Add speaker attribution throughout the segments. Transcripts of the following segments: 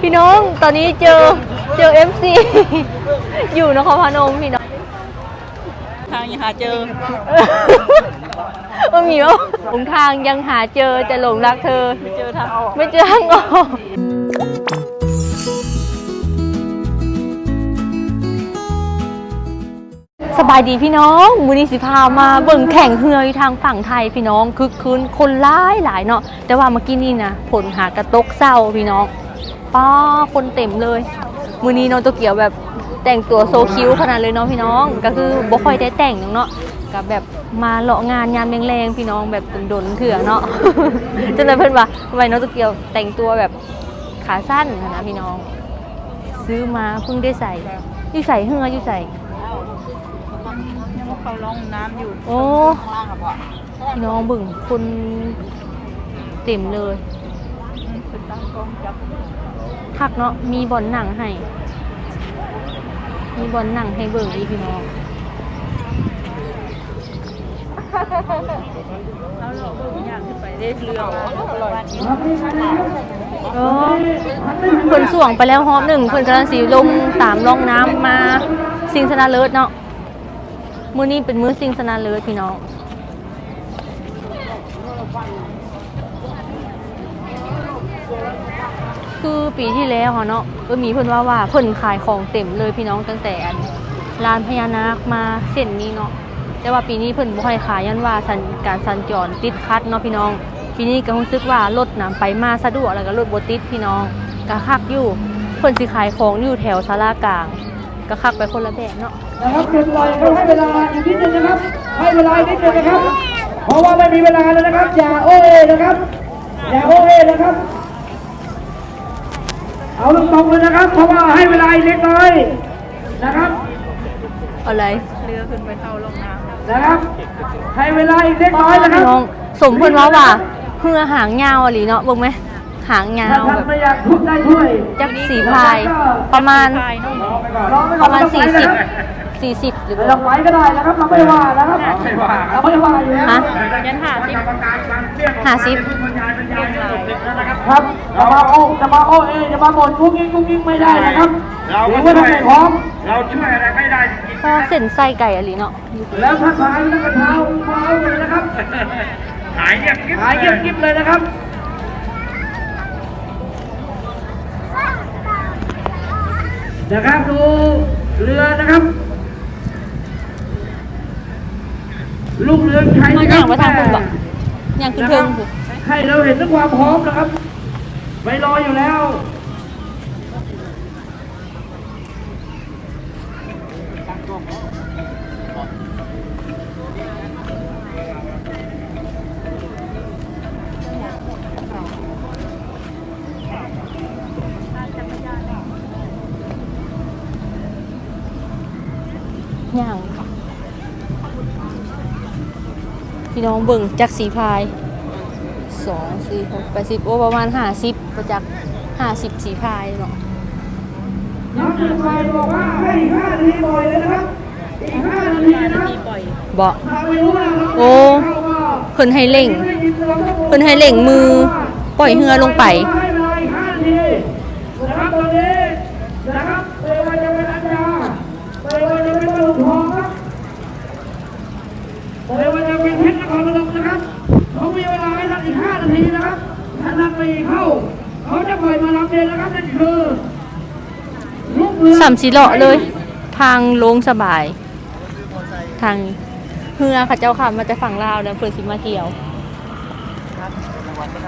Speaker 1: พี่น้องตอนนี้เจอเจอ FC อยู่นครพนมพี่น้อง
Speaker 2: ทางยังหาเจอ
Speaker 1: ว่ามีว่าหงทางยังหาเจอจะหลงรักเธอ
Speaker 2: เจอทางออก
Speaker 1: ไม่เจอทางออกสบายดีพี่น้องมูนิสิพามาเบิ่งแข่งเฮืออยู่ทางฝั่งไทยพี่น้องคึกคืนคนร้ายหลายเนาะแต่ว่าเมื่อกี้นี่นะผลหากระตกเศร้าพี่น้อง ป้าคนเต็มเลย มือนี้น้องตัวเกียวแบบแต่งตัวโซคิวขนาดเลยเนาะพี่น้อง ก็คือบ่ค่อยได้แต่งหยังเนาะกับแบบมาเลาะงานยามแรงๆพี่น้องแบบดนๆเถื่อเนาะจนเลยเพิ่นว่าทำไมน้องตัวเกียวแต่งตัวแบบขาสั้นนะพี่น้อง ซื้อมาเพิ่งได้ใส่อยู่ใส่เฮืออยู่ใส่
Speaker 2: ยังว่าเขาลองน้ำอยู่
Speaker 1: โอ้
Speaker 2: ข้างล่างครับพ่อ
Speaker 1: พี่น้องเบึ่งคนเต็มเลย คักเนาะมีบอลหนังให้ มีบอลหนังให้เบิ่งอีพี่น้อง
Speaker 2: เอาหลอกอย่างขึ้นไปได้เรือวันนี้
Speaker 1: เพิ่นส่วงไปแล้วฮอบหนึ่งเพิ่นกำลังสีลงตามร่องน้ำมาสิงสนาเลิศเนาะมื้อนี้เป็นมื้อสิงสนาเลิศพี่น้อง คือปีที่แล้วอะเนาะก็มีเพิ่อนว่าว่าเพิ่นขายของเต็มเลยพี่น้องตั้งแต่อันลานพญานาคมาเส้นนี้เนาะแต่ว่าปีนี้เพิ่นบ่ค่อยขายยันว่าสัญการสัญจรติดคัดเนาะพี่น้อง ปีนี้ก็รู้สึกว่ารถน้ำไปมาสะดวกแล้วก็รถบ่ติดพี่น้องก็คักอยู่เพิ่นสิขายของอยู่แถวศาลากลางก็คักไปคนละแบบเนาะ
Speaker 3: นะครับเรียบร้อยครับให้เวลาอีกนิดนึงนะครับ ให้เวลาอีกนิดนึงนะครับ เพราะว่าไม่มีเวลาแล้วนะครับ อย่าโอเอนะครับ อย่าโอเอนะครับ เอาลงตรงเลยนะครับ เพราะว่าให้เวลาอีกเล็กน้อยนะครับ
Speaker 1: อะไร
Speaker 2: เรือขึ้นไปเข้าลงน้ำ
Speaker 3: นะครับ ให้เวลาอีกเล็กน้อยนะครั
Speaker 1: พี่
Speaker 3: บ
Speaker 1: น้องสมเพิ่นว่าว่าเพื่อหางยาวอะหลีเนาะเบิ่งไหมหางยา
Speaker 3: ถ้าว
Speaker 1: แบ
Speaker 3: ท่าน
Speaker 1: บ
Speaker 3: ไม่อยากทุบได้ถ้วย
Speaker 1: จักสีพาย ประมาณ
Speaker 2: พายเน้อง
Speaker 3: รอไป
Speaker 1: ป
Speaker 3: ก่อน
Speaker 1: ระมาณ
Speaker 3: ไต้อ งไปนคบ
Speaker 1: 40 40หรือ
Speaker 3: ไม่ต้องไปก็ได้นะครับเราไม่ว่านะครับเราไม่ว่าอยู่แล้ว
Speaker 1: ฮะ
Speaker 2: ยันหาที่
Speaker 1: ห้าสิบ
Speaker 3: ครับจะมาโอจะมาโอเอจะมาบ่นกุ้งกิ้งกุ้งกิ้งไม่ได้นะครับ
Speaker 4: เรา
Speaker 3: หรื
Speaker 4: ก็
Speaker 3: อว่า
Speaker 4: ช่วย
Speaker 3: ทำไม่พร้อม
Speaker 4: เราช่วยอะไรไม่ได้จริง
Speaker 1: พอเส้นไส้ไก่อะหลีเนาะ
Speaker 3: แล้วถ้าสายแล้วก็เท้าเท้าเลยนะครับ
Speaker 4: ๆหายเงียบกิ๊บ
Speaker 3: หายเงียบกิ๊บเลยนะครับนะครับดูเรือนะครับ ลูกเรือใช้
Speaker 1: มัน
Speaker 3: นะค
Speaker 1: ย่า
Speaker 3: รั
Speaker 1: งว่าทางคุณบอกย่างขึ้น
Speaker 3: นะค
Speaker 1: เทิ
Speaker 3: รั
Speaker 1: ง
Speaker 3: บ
Speaker 1: สิ
Speaker 3: ให้เราเห็นถึงความพร้อมนะครับไม่รออยู่แล้ว
Speaker 1: ย่าง พี่น้องเบิ่งจักสีพายสองสี่หกแปดสิบโอ้ประมาณห้าสิบประจักห้าสิบสีพายเนาะ
Speaker 3: น้ำหนึ่งไปบอกว่าให้อีกห้านาทีปล่อยเลยนะครับอีกห้านาทีนะครับ
Speaker 2: ปล่อย
Speaker 1: บอก
Speaker 3: ถ้าไม่รู้นะครับ
Speaker 1: โอ้เพิ่นให้เร่งเพิ่นให้เร่งมือปล่อยเรือลงไป
Speaker 3: นาทีนะครับถ้าท่านไม่เข้า เขาจะปล่อยมาลำเดียวนะครับนั่นคือลูกเรือ
Speaker 1: สามสีเลาะเลย ทางลงสบาย ทางเฮือเขาเจ้าขับมาจะฝั่งลาวนะเพื่อสิมาเที่ยว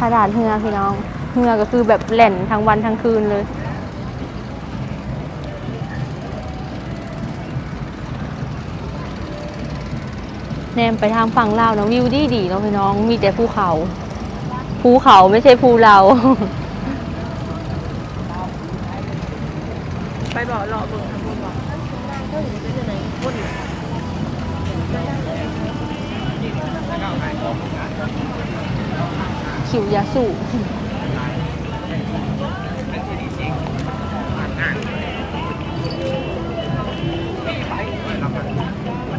Speaker 1: ขนาดเฮือพี่น้องเฮือก็คือแบบแหล่นทั้งวันทั้งคืนเลยแนมไปทางฝั่งลาวนะวิวดีดีเนาะพี่น้องมีแต่ภูเขา ภูเขาไม่ใช่ภูเรา
Speaker 2: ไปบอกหลอกเบิ่งทางคุณบอก
Speaker 1: ขิวยาสูบ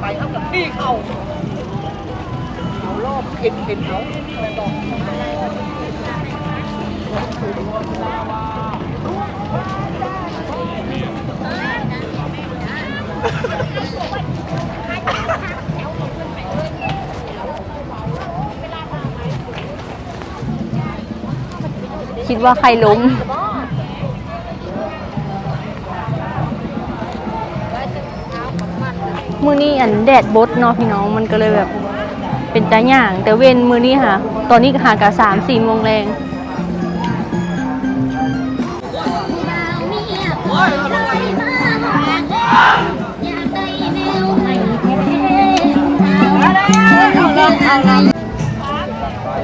Speaker 2: ไปเท่ากับที่เขาเอารอบเข็นเข็นเขา
Speaker 1: คิดว่าใครล้มมือนี่อันแดดบดเนาะพี่น้องมันก็เลยแบบ เป็นตาย่าง แต่เว้นมือนี่ค่ะ ตอนนี้หากะสามสี่โมงแรง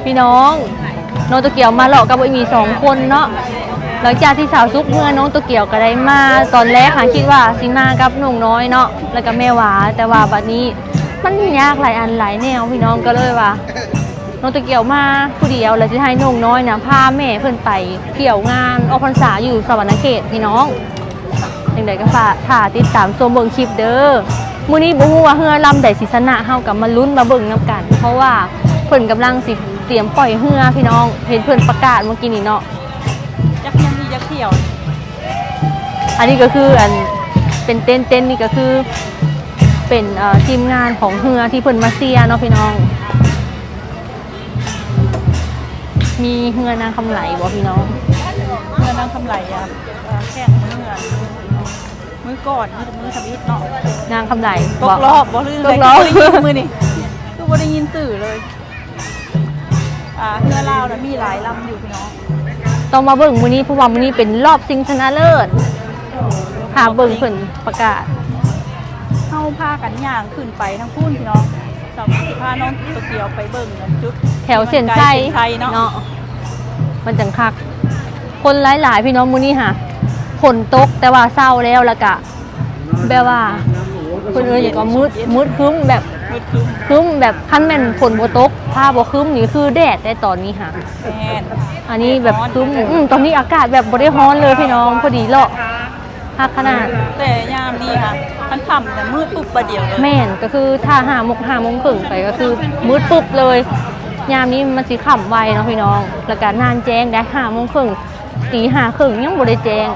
Speaker 1: พี่น้องน้องตัวเกี่ยวมาหลอกกับอหมีสองคนเนาะหลังจากที่สาวซุกเมื่อน้องตัวเกี่ยวก็ได้มาตอนแรกค่ะคิดว่าสิมากับหนุ่งน้อยเนาะแล้วก็แม่หวาแต่ว่าบัดนี้มันยากหลายอันหลายแนวพี่น้องก็เลยว่าน้องตัวเกียวมาผู้เดียวแล้วจะให้หนุ่งน้อยนะพาแม่เพิ่อนไปเที่ยวงานออกพรรษาอยู่สวรรณเขตพี่น้อง ยังไงก็ฝากถ่าติดตามชมเบิ่งคลิปเด้อมื้อนี้บ่ฮู้ว่าเฮือลำใดสิชนะเฮากับมาลุ้นมาเบิ่งนํกัน เพราะว่าเพิ่นกำลังสิเตรียมปล่อยเฮือพี่น้อง เห็นเพิ่นประกาศเมื่อกี้นี้เนาะ
Speaker 2: จักยังมีจักเที่ยว
Speaker 1: อันนี้ก็คืออันเป็นเต้นเต้นนี่ก็คือ เป็นเอ่อทีมงานของเฮือที่เพิ่นมาเซียเนาะพี่น้อง มีเฮือนางคำไหลบ่พี่น้อง
Speaker 2: เมื่อนั่งทำไรอะ มือก่อนมือมือทำอิฐเนาะ
Speaker 1: นางคำไหล
Speaker 2: ตกรอบบ่ลื่น
Speaker 1: ต
Speaker 2: เลย
Speaker 1: กรอบ
Speaker 2: คือบ่ได้ยินมือนี่คือบ่ได้ยินสื่อเลย อ่าเรือลาวนะมีหลายลำอยู่พี่น้อง
Speaker 1: ต้องมาเบิ่งมื้อนี้เพราะว่ามื้อนี้เป็นรอบชิงชนะเลิศหาเบิ่งเพิ่นประกาศ
Speaker 2: เข้าพากันย่างขึ้นไปทั้งพุ่นพี่น้องสำหรับพาน้องตะเกียวไปเบิ่งกันจุด
Speaker 1: แถวเส้นไส้
Speaker 2: เส้นชัยเนาะ
Speaker 1: เนาะมันจังคัก คนหลายๆพี่น้องมื้อนี้ค่ะ ฝนตกแต่ว่าเศร้าแล้วแล้วก็แบบว่าเพิ่นเอ้ยอย่างก็มืดมืดครึ้มแบบ
Speaker 2: มืดครึ้ม
Speaker 1: ครึ้มแบบคันแม่นฝนบ่ตกผ้าบ่ครึ้มนี่คือแดดได้ตอนนี้ค่ะ
Speaker 2: แม่น
Speaker 1: อันนี้แบบครึ้มอืมตอนนี้อากาศแบบบ่ได้ร้อนเลยพี่น้องพอดีเลาะฮักขนาด
Speaker 2: แต่ยามนี้ค่ะมันค่ำแต่มืดปุ๊บประเดี๋ยวเลย
Speaker 1: แม่นก็คือถ้าห้าโมงห้าโมงครึ่งไปก็คือมืดปุ๊บเลย ยามนี้มันสิค่ำไวเนาะพี่น้องแล้วก็นานแจ้งได้ห้าโมงครึ่งตีห้าครึ่งยังบ่ได้แจ้ง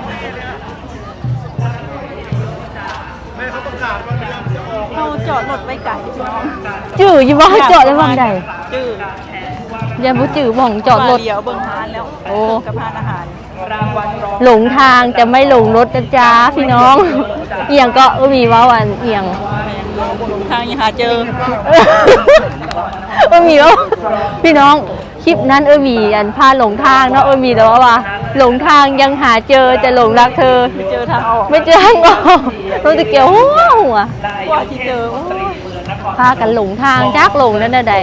Speaker 2: จอดรถไว้ไก่พี่น้อง
Speaker 1: จื้ออยู่บ่จอดได้บ่ได้
Speaker 2: จื้อ
Speaker 1: อย่าบ่จื้อบ่องจอดรถ
Speaker 2: เดี๋ยวเบิ่งหานแล้ว
Speaker 1: โอ้
Speaker 2: เบิ่งกับหานอาหารรางวัลรอง
Speaker 1: หลงทางจะไม่หลงรถนะจ๊ะพี่น้อง เอียงก็เออมีเว่าอันเอียง
Speaker 2: ทางยังหาเจอ
Speaker 1: เออมีว่าพี่น้องคลิปนั้นเออมีอันพาหลงทางเนาะเออมีแต่ว่าว่า หลงทางยังหาเจอจะหลงรักเธอ
Speaker 2: ไม่เจอทางออก
Speaker 1: ไม่เจอทางออกรถตะเกียวหัวหัว
Speaker 2: กว่าที่เจอโอ้ย
Speaker 1: พากันหลงทางจักหลงนั่นน่ะใด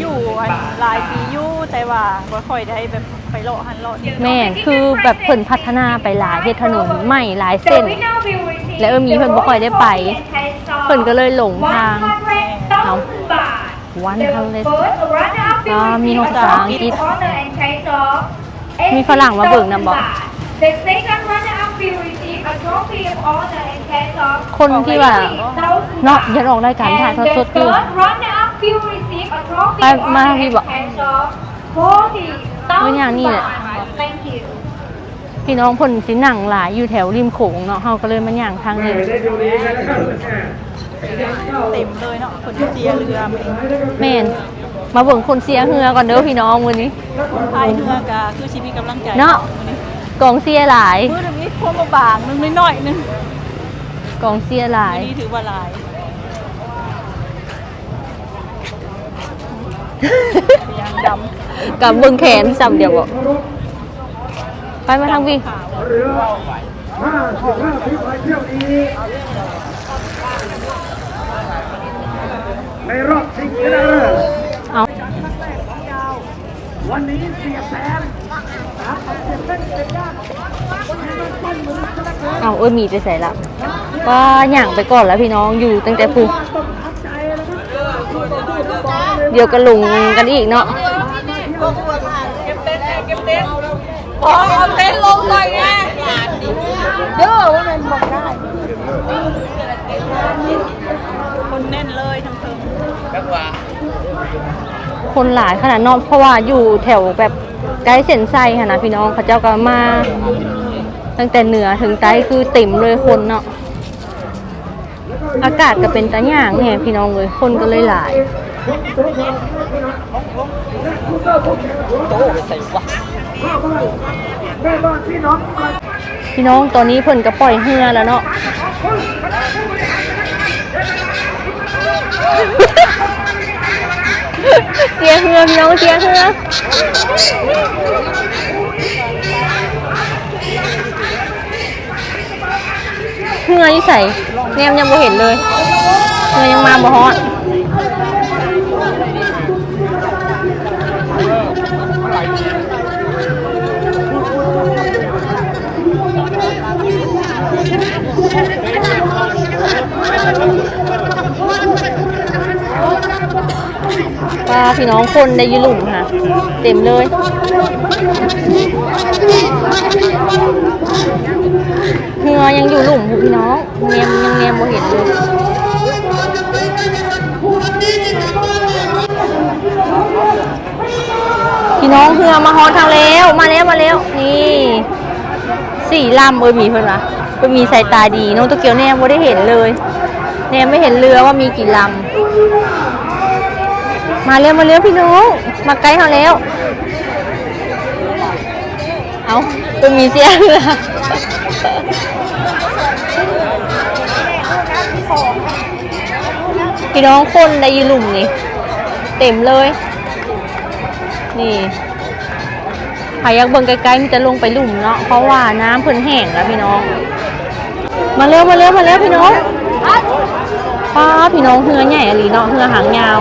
Speaker 2: อยู่อันหลายปีอยู่แต่ว่าบ่ค่อยได้แบบไปเลาะหันเลาะนี่
Speaker 1: แม่นคือแบบเพิ่นพัฒนาไปหลายเฮ็ดถนนใหม่หลายเส้น และเออมีเพิ่นบ่ค่อยได้ไป เพิ่นก็เลยหลงทางเอาวันเท่าเลย
Speaker 5: อ่ามีภาษาอังกฤษ
Speaker 1: มีฝรั่งมาเบิ่งนำบ่คนที่ว่า เนาะยันออกรายการถ่ายทอดสดอยู่ไปมาพี่บอกเว้ยอย่างนี้แหละพี่น้องเพิ่นสิหนังหลายอยู่แถวริมโขงเนาะเฮาก็เลยมาย่างทางนี้
Speaker 2: เต็มเลยเนาะคนเสียเรือมาเอง
Speaker 1: แม่น มาเบิ่งคนเสียเฮือก่อนเด้อพี่น้องมื้อนี้
Speaker 2: คนพายเรือกะคือชีวิตกำลังใจ
Speaker 1: เนาะ
Speaker 2: มื้อนี้
Speaker 1: กองเสียหลาย
Speaker 2: มือตรงนี้พวกมาบางนึงน้อยๆนึง
Speaker 1: กองเสียหลาย
Speaker 2: อันนี้ถือว่าหลายยางดำ
Speaker 1: กับเบิ่งแขนซ้ำเดียวบ่ไปมาทางพี่
Speaker 3: เรือห้าสิบห้าฝีพายเที่ยวนี้ในรอบชิงชนะเลิศ
Speaker 1: เสี
Speaker 3: ยแสนครับเสียเส้นเสียยาก
Speaker 1: เอาเอ้ยมีไปใส่ละก็ย่างไปก่อนแล้วพี่น้องอยู่ตั้งแต่ผู้เดี๋ยวก็ลงกันอีกเนาะ
Speaker 2: อ๋อเอาเต้นลงใส่ไงเด้อว่ามันบอกได้ คนแน่นเลยทั้งเทิง
Speaker 1: คนหลายขนาดนอกเพราะว่าอยู่แถวแบบใกล้เส้นไส้ค่ะนะพี่น้องเขาเจ้าก็มาตั้งแต่เหนือถึงใต้คือเต็มเลยคนเนาะอากาศก็เป็นตะย่างเนี่ยพี่น้องเลยคนก็เลยหลาย
Speaker 3: พี่น้อง
Speaker 1: พี่น้องตอนนี้เพิ่นก็ปล่อยเหือแล้วเนาะ เสียเหือพี่น้องเสียเหือเหือนี่ใส่แนมยังบ่เห็นเลยเหือยังมาบ่ฮอด ป้าพี่น้องคนได้อยืหลุมค่ะ เต็มเลย เหือยังอยู่หลุมอยู่พี่น้องเนมยังเนมบ่เห็นเลยพี่น้องเหือมาฮอทางแล้วมาแล้วมาแล้วนี่สี่ลำเอ้ยมีเพื่อนวะเพิ่นมีสายตาดีน้องตัวเกียวแนมบ่ได้เห็นเลยแนมไม่เห็นเรือว่ามีกี่ลำ มาเร็วมาเร็วพี่น้องมาใกล้เขาแล้ว เอาเป็นมีเสียเรือพี่น้องคนได้ยืนหลุมนี่ เต็มเลย นี่ใครอยากเบิ่งไกลๆมันจะลงไปหลุมเนาะเพราะว่าน้ำเพิ่นแห้งแล้วพี่น้อง มาเร็วมาเร็วมาเร็วพี่น้องป้าพี่น้องเฮือใหญ่อะลีเนาะเฮือหางยาว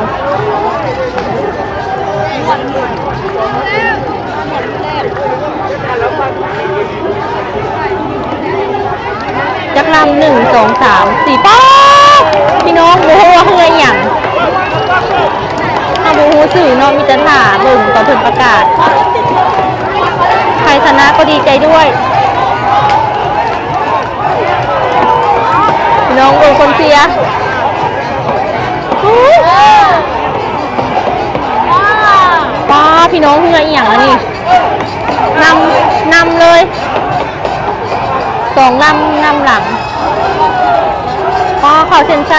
Speaker 1: จักรลำหนึ่งสองสามสี่ป้าบพี่น้องโมโหว่าเฮืออย่างถ้าโมโหสื่อเนาะมีแต่ถ่าเบิ่งต่อนเพิ่นประกาศ ใครชนะก็ดีใจด้วย พี่น้องเบิ่งคนเชีย อู้ป้าพี่น้องเฮืออีหยังอะนี่นำนำเลยสองลำนำหลังพอเขาวเซนไซ